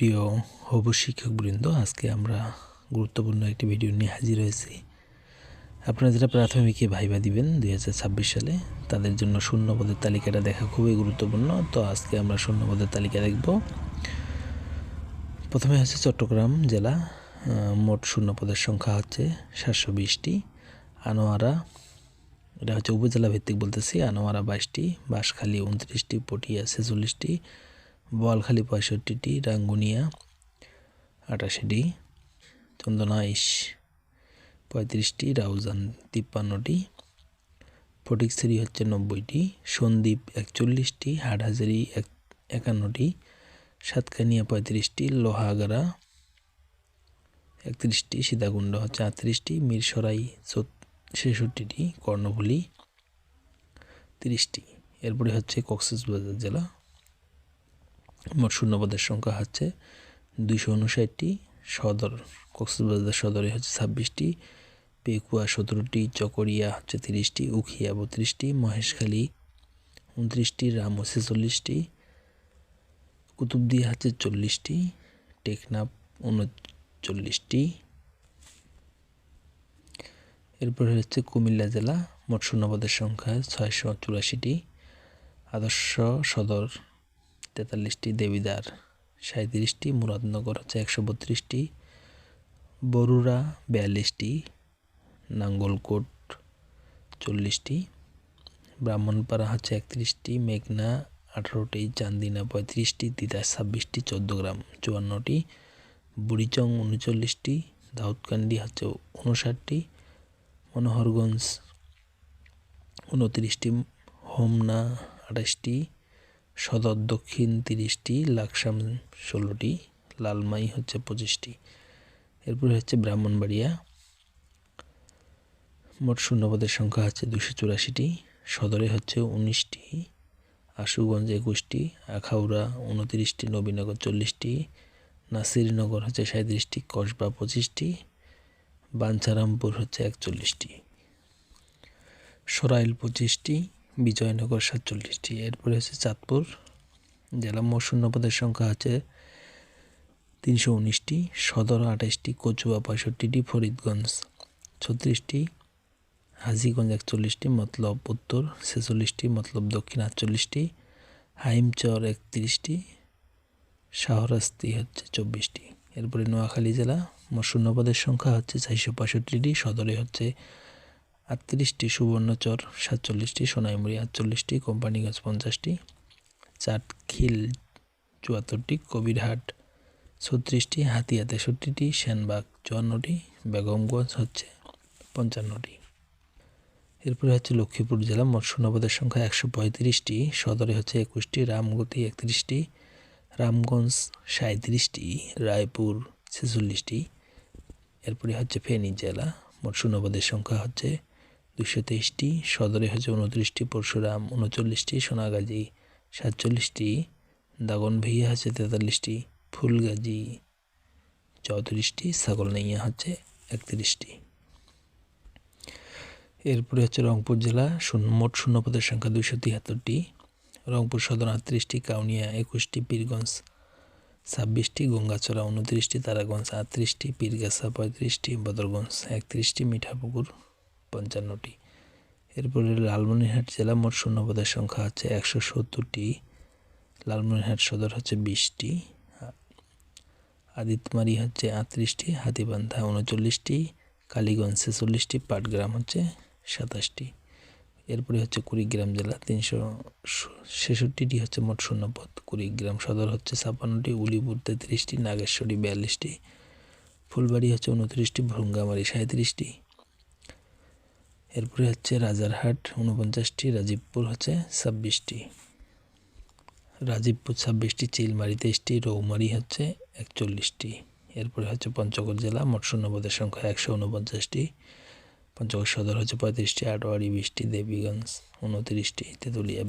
প্রিয় হবু শিক্ষকবৃন্দ, আজকে আমরা গুরুত্বপূর্ণ একটি ভিডিও নিয়ে হাজির হয়েছি। আপনারা যারা প্রাথমিকে ভাইবা দিবেন দুই হাজার ছাব্বিশ সালে, তাদের জন্য শূন্যপদের তালিকাটা দেখা খুবই গুরুত্বপূর্ণ। তো আজকে আমরা শূন্যপদের তালিকা দেখব। প্রথমে হচ্ছে চট্টগ্রাম জেলা মোট শূন্যপদের সংখ্যা হচ্ছে সাতশো বিশটি। আনোয়ারা, এটা হচ্ছে উপজেলা ভিত্তিক বলতেছি, আনোয়ারা বাইশটি, বাঁশখালী উনত্রিশটি, পটিয়া ছেচল্লিশটি বোয়ালখালী পঁয়ষট্টিটি, রাঙ্গুনিয়া আটাশিটি, চন্দনাইশ পঁয়ত্রিশটি, রাউজান তিপ্পান্নটি, ফটিকছড়ি হচ্ছে নব্বইটি, সন্দ্বীপ একচল্লিশটি, হাটহাজারি এক, একান্নটি, সাতকানিয়া পঁয়ত্রিশটি, লোহাগাড়া একত্রিশটি, সীতাকুণ্ড হচ্ছে আটত্রিশটি, মিরসরাই ছেষট্টিটি, কর্ণফুলী তিরিশটি। এরপরে হচ্ছে কক্সবাজার জেলা। মোট শূন্যপদের সংখ্যা হচ্ছে দুইশো উনষাটটি, সদর কক্সবাজার সদরে হচ্ছে ছাব্বিশটি, পেকুয়া সতেরোটি, চকরিয়া হচ্ছে তিরিশটি, উখিয়া বত্রিশটি, মহেশখালী উনত্রিশটি, রামু ছেচল্লিশটি কুতুবদিয়া হচ্ছে চল্লিশটি, টেকনাফ উনচল্লিশটি। এরপরে হচ্ছে কুমিল্লা জেলা, মোট শূন্যপদের সংখ্যা ছয়শো চুরাশিটি। আদর্শ সদর তেতাল্লিশটি দেবিদার সাঁত্রিশটি মুরাদনগর, হচ্ছে একশো বত্রিশটি, বরুড়া বিয়াল্লিশটি, নাঙ্গলকোট চল্লিশটি, ব্রাহ্মণপাড়া হচ্ছে একত্রিশটি, মেঘনা আঠারোটি, চান্দিনা পঁয়ত্রিশটি, তিতাস ছাব্বিশটি, চোদ্দগ্রাম চুয়ান্নটি, বুড়িচং উনচল্লিশটি, দাউদকান্দি হচ্ছে উনষাটটি মনোহরগঞ্জ উনত্রিশটি হোমনা আঠাশটি সদর দক্ষিণ তিরিশটি, লাকসাম ষোলোটি, লালমাই হচ্ছে পঁচিশটি। এরপরে হচ্ছে ব্রাহ্মণবাড়িয়া। মোট শূন্যপদের সংখ্যা হচ্ছে দুশো চুরাশিটি, সদরে হচ্ছে উনিশটি, আশুগঞ্জ একুশটি, আখাউড়া উনতিরিশটি, নবীনগর চল্লিশটি, নাসিরনগর হচ্ছে সাঁত্রিশটি কসবা পঁচিশটি, বাঞ্ছারামপুর হচ্ছে একচল্লিশটি, সরাইল পঁচিশটি বিজয়নগর সাতচল্লিশটি। এরপরে হচ্ছে চাঁদপুর, জেলা মোট শূন্যপদের সংখ্যা হচ্ছে তিনশো উনিশটি সদর আঠাশটি, কচুয়া পঁয়ষট্টিটি, ফরিদগঞ্জ ছত্রিশটি, হাজিগঞ্জ একচল্লিশটি, মতলব উত্তর ছেচল্লিশটি, মতলব দক্ষিণ আটচল্লিশটি, হাইমচর একত্রিশটি, শাহরাস্তি হচ্ছে চব্বিশটি। এরপরে নোয়াখালী জেলা মোট শূন্যপদের সংখ্যা হচ্ছে চারশো পঁয়ষট্টিটি, সদরে হচ্ছে আটত্রিশটি সুবর্ণচর সাতচল্লিশটি সোনাইমুড়ি, আটচল্লিশটি কোম্পানিগঞ্জ, পঞ্চাশটি চাটখিল চুয়াত্তরটি কবিরহাট, ছত্রিশটি হাতিয়া, তেষট্টিটি সেনবাগ, চুয়ান্নটি বেগমগঞ্জ হচ্ছে পঞ্চান্নটি। এরপরে হচ্ছে লক্ষ্মীপুর জেলা, মোট শূন্যপদের সংখ্যা একশো পঁয়ত্রিশটি, সদরে হচ্ছে একুশটি, রামগতি একত্রিশটি, রামগঞ্জ সাঁত্রিশটি রায়পুর ছেচল্লিশটি। এরপরে হচ্ছে ফেনী জেলা, মোট শূন্যপদের সংখ্যা হচ্ছে দুশো তেইশটি, সদরে হচ্ছে উনত্রিশটি, পরশুরাম উনচল্লিশটি, সোনাগাজী সাতচল্লিশটি দাগন দাগনভূঞা হচ্ছে তেতাল্লিশটি, ফুলগাজী চৌত্রিশটি ছাগল ছাগলনাইয়া হচ্ছে একত্রিশটি। এরপরে হচ্ছে রংপুর জেলা মোট শূন্যপদের সংখ্যা দুশো তিয়াত্তরটি রংপুর সদর আটত্রিশটি, কাউনিয়া একুশটি, পীরগঞ্জ ছাব্বিশটি গঙ্গাচড়া উনত্রিশটি, তারাগঞ্জ আটত্রিশটি, পীরগাছা পঁয়ত্রিশটি, বদরগঞ্জ একত্রিশটি, মিঠাপুকুর পঞ্চান্নটি। এরপরে লালমনিরহাট জেলা মোট শূন্যপদের সংখ্যা হচ্ছে একশো সত্তরটি। লালমনিরহাট সদর হচ্ছে বিশটি। আদিতমারি হচ্ছে আটত্রিশটি, হাতিবান্ধা উনচল্লিশটি, কালীগঞ্জ ছেচল্লিশটি, পাটগ্রাম হচ্ছে সাতাশটি। এরপরে হচ্ছে কুড়িগ্রাম জেলা তিনশো ছেষট্টিটি হচ্ছে মোট শূন্যপদ। কুড়িগ্রাম সদর হচ্ছে ছাপ্পান্নটি, উলিপুর তেত্রিশটি, নাগেশ্বরী বিয়াল্লিশটি। ফুলবাড়ি হচ্ছে উনত্রিশটি, ভ্রঙ্গামারি সাঁত্রিশটি এরপরে হচ্ছে রাজারহাট উনপঞ্চাশটি, রাজীবপুর হচ্ছে ছাব্বিশটি। রাজীবপুর ছাব্বিশটি, চিলমারি তেইশটি, রৌমারি হচ্ছে একচল্লিশটি। এরপরে হচ্ছে পঞ্চগড় জেলা, মোট শূন্যপদের সংখ্যা একশো উনপঞ্চাশটি। পঞ্চগড় সদর হচ্ছে পঁয়ত্রিশটি, আটোয়ারি বিশটি, দেবীগঞ্জ উনত্রিশটি, তেঁতুলিয়া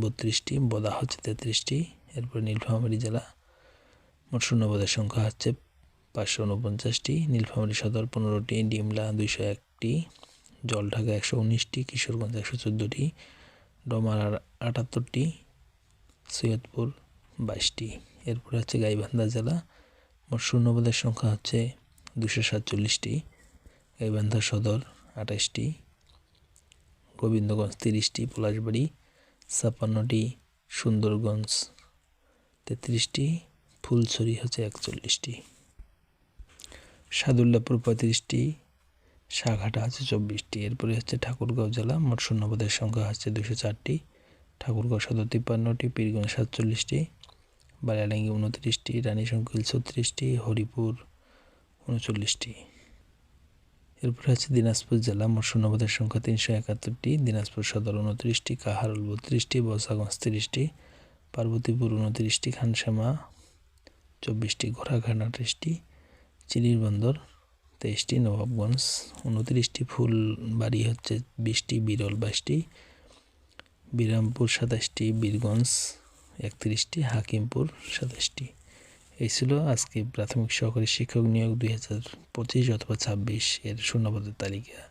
বত্রিশটি বোদা হচ্ছে তেত্রিশটি। এরপরে নীলফামারী জেলা, মোট শূন্যপদের সংখ্যা হচ্ছে পাঁচশো উনপঞ্চাশটি। নীলফামারী সদর পনেরোটি, ডিমলা দুইশো একটি। জলঢাকা একশো উনিশটি, কিশোরগঞ্জ একশো চোদ্দোটি ডোমার আটাত্তরটি, সৈয়দপুর বাইশটি। এরপরে হচ্ছে গাইবান্ধা জেলা, মোট শূন্যপদের সংখ্যা হচ্ছে দুশো সাতচল্লিশটি, গাইবান্ধা সদর আঠাশটি, গোবিন্দগঞ্জ তিরিশটি, পলাশবাড়ি ছাপ্পান্নটি, সুন্দরগঞ্জ তেত্রিশটি, ফুলছড়ি হচ্ছে একচল্লিশটি। সাদুল্লাপুর পঁয়ত্রিশটি শাকহাটা আছে চব্বিশটি। এরপরে হচ্ছে ঠাকুরগাঁও জেলা, মোট শূন্যপদের সংখ্যা হচ্ছে দুশো চারটি। ঠাকুরগাঁও সদর তিপ্পান্নটি, পীরগঞ্জ সাতচল্লিশটি বালিয়াডাঙ্গি উনত্রিশটি, রানীশঙ্কিল ছত্রিশটি, হরিপুর উনচল্লিশটি। এরপরে হচ্ছে দিনাজপুর জেলা, মোট শূন্যপদের সংখ্যা তিনশো একাত্তরটি, দিনাজপুর সদর উনত্রিশটি, কাহারুল বত্রিশটি বসাগঞ্জ তিরিশটি, পার্বতীপুর উনত্রিশটি, খানসামা চব্বিশটি, ঘোড়াঘাট আঠাশটি চিলির বন্দর তেইশটি, নবাবগঞ্জ উনত্রিশটি, ফুলবাড়ি হচ্ছে বিশটি, বিরল বাইশটি, বিরামপুর সাতাশটি, বীরগঞ্জ একত্রিশটি, হাকিমপুর সাতাশটি। এই ছিল আজকে প্রাথমিক সহকারী শিক্ষক নিয়োগ দুই হাজার পঁচিশ অথবা ছাব্বিশ এর শূন্যপদের তালিকা।